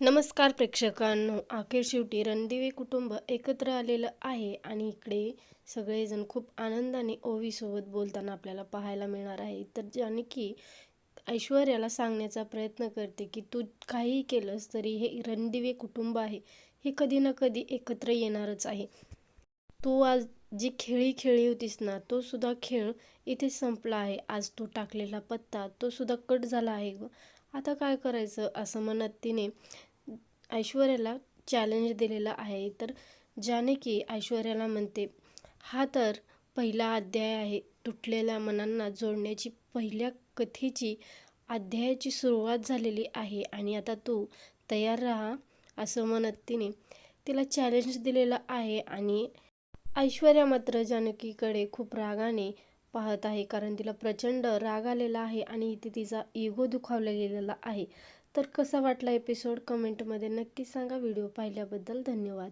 नमस्कार प्रेक्षकांनो अखेर शेवटी रणदिवे कुटुंब एकत्र आलेलं आहे आणि इकडे सगळेजण खूप आनंदाने ओवीसोबत बोलताना आपल्याला पाहायला मिळणार आहे. तर जानकी ऐश्वर्याला सांगण्याचा प्रयत्न करते की तू काहीही केलंस तरी हे रणदिवे कुटुंब आहे. हे कधी ना कधी एकत्र येणारच आहे. तू आज जी खेळी खेळली होतीस ना तो सुद्धा खेळ इथे संपला आहे. आज तू टाकलेला पत्ता तो सुद्धा कट झाला आहे ग. आता काय करायचं? असं म्हणत तिने ऐश्वर्याला चॅलेंज दिलेला आहे. तर जानकी ऐश्वर्याला म्हणते हा तर पहिला अध्याय आहे. तुटलेल्या मनांना जोडण्याची पहिल्या कथेची अध्यायाची सुरुवात झालेली आहे आणि आता तू तयार राहा असं म्हणत तिने तिला चॅलेंज दिलेलं आहे आणि ऐश्वर्या मात्र जानकीकडे खूप रागाने पाहत आहे कारण तिला प्रचंड राग आलेला आहे आणि इथे तिचा इगो दुखावला गेलेला आहे. तर कसा वाटला एपिसोड कमेंटमध्ये नक्की सांगा. व्हिडिओ पाहिल्याबद्दल धन्यवाद.